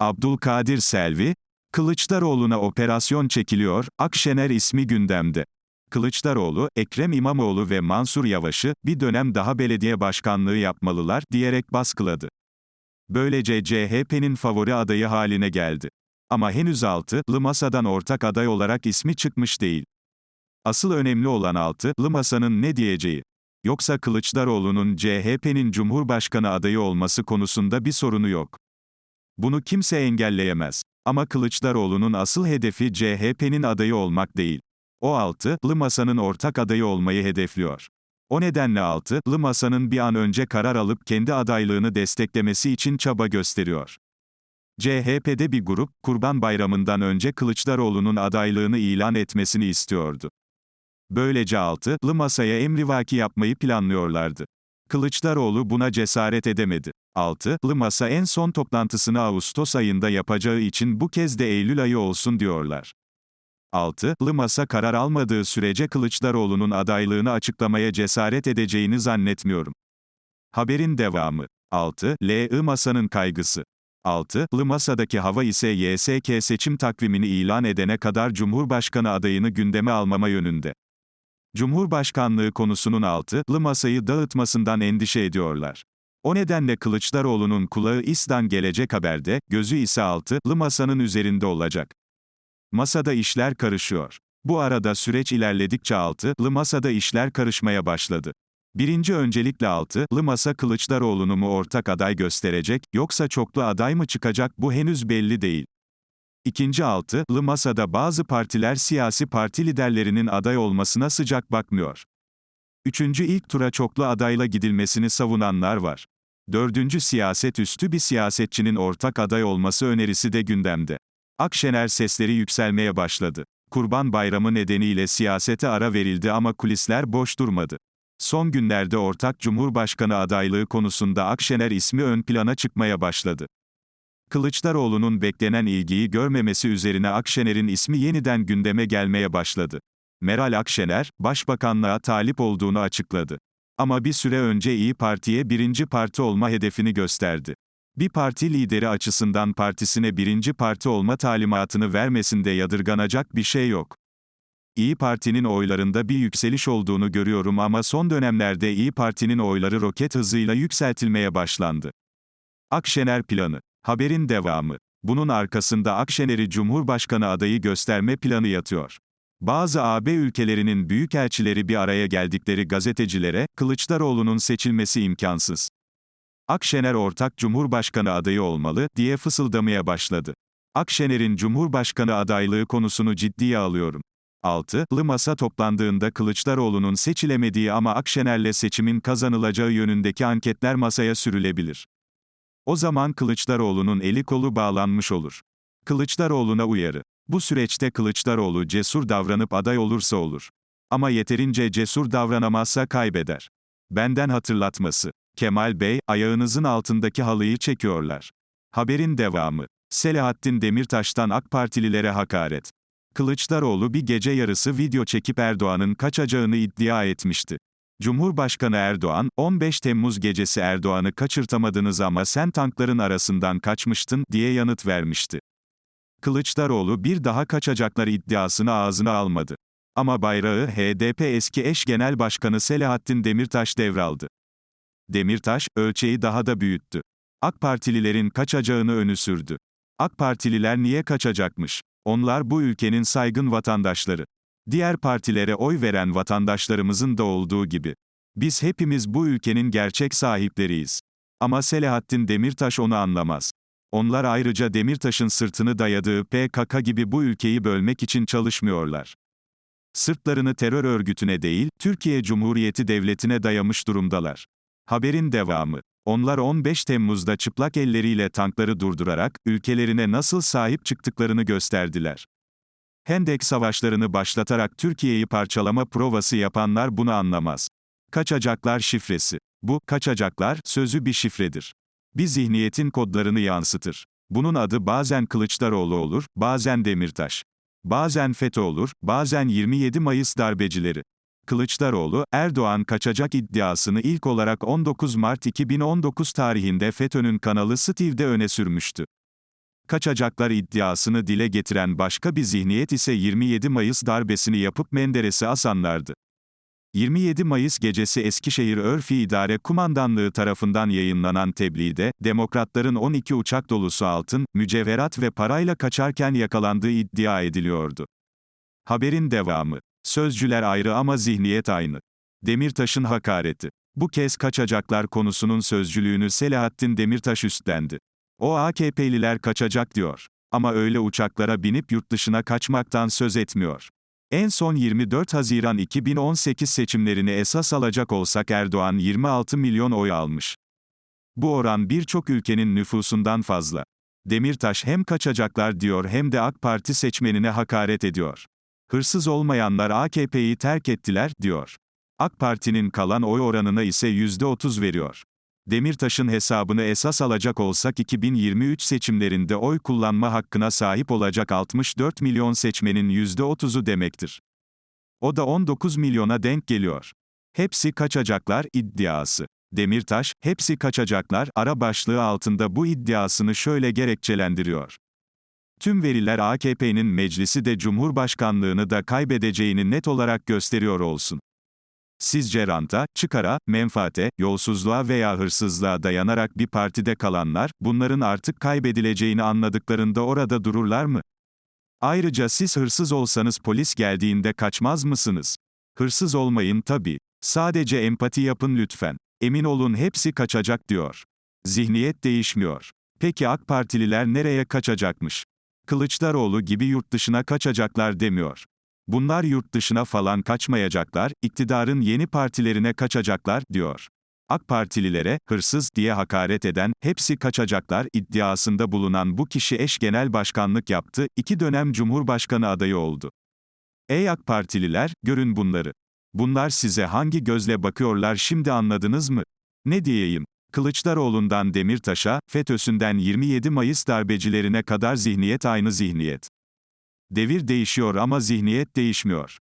Abdülkadir Selvi, Kılıçdaroğlu'na operasyon çekiliyor, Akşener ismi gündemde. Kılıçdaroğlu, Ekrem İmamoğlu ve Mansur Yavaş'ı, bir dönem daha belediye başkanlığı yapmalılar, diyerek baskıladı. Böylece CHP'nin favori adayı haline geldi. Ama henüz altılı masadan ortak aday olarak ismi çıkmış değil. Asıl önemli olan altılı masanın ne diyeceği. Yoksa Kılıçdaroğlu'nun CHP'nin Cumhurbaşkanı adayı olması konusunda bir sorunu yok. Bunu kimse engelleyemez. Ama Kılıçdaroğlu'nun asıl hedefi CHP'nin adayı olmak değil. O altılı masanın ortak adayı olmayı hedefliyor. O nedenle altılı masanın bir an önce karar alıp kendi adaylığını desteklemesi için çaba gösteriyor. CHP'de bir grup, Kurban Bayramı'ndan önce Kılıçdaroğlu'nun adaylığını ilan etmesini istiyordu. Böylece altılı masaya emrivaki yapmayı planlıyorlardı. Kılıçdaroğlu buna cesaret edemedi. Altılı masa en son toplantısını Ağustos ayında yapacağı için bu kez de Eylül ayı olsun diyorlar. Altılı masa karar almadığı sürece Kılıçdaroğlu'nun adaylığını açıklamaya cesaret edeceğini zannetmiyorum. Haberin devamı. 6. L.I. masanın kaygısı. 6. Lı masadaki hava ise YSK seçim takvimini ilan edene kadar Cumhurbaşkanı adayını gündeme almama yönünde. Cumhurbaşkanlığı konusunun altılı masayı dağıtmasından endişe ediyorlar. O nedenle Kılıçdaroğlu'nun kulağı İS'dan gelecek haberde, gözü ise altılı masanın üzerinde olacak. Masada işler karışıyor. Bu arada süreç ilerledikçe altılı masada işler karışmaya başladı. Birinci öncelikle altılı masa Kılıçdaroğlu'nu mu ortak aday gösterecek, yoksa çoklu aday mı çıkacak bu henüz belli değil. İkinci altılı masada bazı partiler siyasi parti liderlerinin aday olmasına sıcak bakmıyor. Üçüncü ilk tura çoklu adayla gidilmesini savunanlar var. Dördüncü siyaset üstü bir siyasetçinin ortak aday olması önerisi de gündemde. Akşener sesleri yükselmeye başladı. Kurban Bayramı nedeniyle siyasete ara verildi ama kulisler boş durmadı. Son günlerde ortak Cumhurbaşkanı adaylığı konusunda Akşener ismi ön plana çıkmaya başladı. Kılıçdaroğlu'nun beklenen ilgiyi görmemesi üzerine Akşener'in ismi yeniden gündeme gelmeye başladı. Meral Akşener, başbakanlığa talip olduğunu açıkladı. Ama bir süre önce İyi Parti'ye birinci parti olma hedefini gösterdi. Bir parti lideri açısından partisine birinci parti olma talimatını vermesinde yadırganacak bir şey yok. İyi Parti'nin oylarında bir yükseliş olduğunu görüyorum ama son dönemlerde İyi Parti'nin oyları roket hızıyla yükseltilmeye başlandı. Akşener planı. Haberin devamı. Bunun arkasında Akşener'i Cumhurbaşkanı adayı gösterme planı yatıyor. Bazı AB ülkelerinin büyükelçileri bir araya geldikleri gazetecilere, Kılıçdaroğlu'nun seçilmesi imkansız. Akşener ortak Cumhurbaşkanı adayı olmalı, diye fısıldamaya başladı. Akşener'in Cumhurbaşkanı adaylığı konusunu ciddiye alıyorum. 6. Lı masa toplandığında Kılıçdaroğlu'nun seçilemediği ama Akşener'le seçimin kazanılacağı yönündeki anketler masaya sürülebilir. O zaman Kılıçdaroğlu'nun eli kolu bağlanmış olur. Kılıçdaroğlu'na uyarı. Bu süreçte Kılıçdaroğlu cesur davranıp aday olursa olur. Ama yeterince cesur davranamazsa kaybeder. Benden hatırlatması. Kemal Bey, ayağınızın altındaki halıyı çekiyorlar. Haberin devamı. Selahattin Demirtaş'tan AK Partililere hakaret. Kılıçdaroğlu bir gece yarısı video çekip Erdoğan'ın kaçacağını iddia etmişti. Cumhurbaşkanı Erdoğan, 15 Temmuz gecesi Erdoğan'ı kaçırtamadınız ama sen tankların arasından kaçmıştın, diye yanıt vermişti. Kılıçdaroğlu bir daha kaçacaklar iddiasını ağzına almadı. Ama bayrağı HDP eski eş genel başkanı Selahattin Demirtaş devraldı. Demirtaş, ölçeği daha da büyüttü. AK Partililerin kaçacağını önü sürdü. AK Partililer niye kaçacakmış? Onlar bu ülkenin saygın vatandaşları. Diğer partilere oy veren vatandaşlarımızın da olduğu gibi. Biz hepimiz bu ülkenin gerçek sahipleriyiz. Ama Selahattin Demirtaş onu anlamaz. Onlar ayrıca Demirtaş'ın sırtını dayadığı PKK gibi bu ülkeyi bölmek için çalışmıyorlar. Sırtlarını terör örgütüne değil, Türkiye Cumhuriyeti Devleti'ne dayamış durumdalar. Haberin devamı. Onlar 15 Temmuz'da çıplak elleriyle tankları durdurarak, ülkelerine nasıl sahip çıktıklarını gösterdiler. Hendek savaşlarını başlatarak Türkiye'yi parçalama provası yapanlar bunu anlamaz. Kaçacaklar şifresi. Bu, kaçacaklar, sözü bir şifredir. Bir zihniyetin kodlarını yansıtır. Bunun adı bazen Kılıçdaroğlu olur, bazen Demirtaş. Bazen FETÖ olur, bazen 27 Mayıs darbecileri. Kılıçdaroğlu, Erdoğan kaçacak iddiasını ilk olarak 19 Mart 2019 tarihinde FETÖ'nün kanalı Steve'de öne sürmüştü. Kaçacaklar iddiasını dile getiren başka bir zihniyet ise 27 Mayıs darbesini yapıp Menderes'i asanlardı. 27 Mayıs gecesi Eskişehir Örfi İdare Kumandanlığı tarafından yayınlanan tebliğde, demokratların 12 uçak dolusu altın, mücevherat ve parayla kaçarken yakalandığı iddia ediliyordu. Haberin devamı. Sözcüler ayrı ama zihniyet aynı. Demirtaş'ın hakareti. Bu kez kaçacaklar konusunun sözcülüğünü Selahattin Demirtaş üstlendi. O AKP'liler kaçacak diyor. Ama öyle uçaklara binip yurt dışına kaçmaktan söz etmiyor. En son 24 Haziran 2018 seçimlerini esas alacak olsak Erdoğan 26 milyon oy almış. Bu oran birçok ülkenin nüfusundan fazla. Demirtaş hem kaçacaklar diyor hem de AK Parti seçmenine hakaret ediyor. Hırsız olmayanlar AKP'yi terk ettiler, diyor. AK Parti'nin kalan oy oranına ise %30 veriyor. Demirtaş'ın hesabını esas alacak olsak 2023 seçimlerinde oy kullanma hakkına sahip olacak 64 milyon seçmenin %30'u demektir. O da 19 milyona denk geliyor. Hepsi kaçacaklar iddiası. Demirtaş, hepsi kaçacaklar ara başlığı altında bu iddiasını şöyle gerekçelendiriyor. Tüm veriler AKP'nin meclisi de Cumhurbaşkanlığını da kaybedeceğini net olarak gösteriyor olsun. Sizce ranta, çıkara, menfaate, yolsuzluğa veya hırsızlığa dayanarak bir partide kalanlar, bunların artık kaybedileceğini anladıklarında orada dururlar mı? Ayrıca siz hırsız olsanız polis geldiğinde kaçmaz mısınız? Hırsız olmayın tabii. Sadece empati yapın lütfen. Emin olun hepsi kaçacak diyor. Zihniyet değişmiyor. Peki AK Partililer nereye kaçacakmış? Kılıçdaroğlu gibi yurt dışına kaçacaklar demiyor. Bunlar yurt dışına falan kaçmayacaklar, iktidarın yeni partilerine kaçacaklar, diyor. AK Partililere, hırsız diye hakaret eden, hepsi kaçacaklar iddiasında bulunan bu kişi eş genel başkanlık yaptı, iki dönem Cumhurbaşkanı adayı oldu. Ey AK Partililer, görün bunları. Bunlar size hangi gözle bakıyorlar şimdi anladınız mı? Ne diyeyim? Kılıçdaroğlu'ndan Demirtaş'a, FETÖ'sünden 27 Mayıs darbecilerine kadar zihniyet aynı zihniyet. Devir değişiyor ama zihniyet değişmiyor.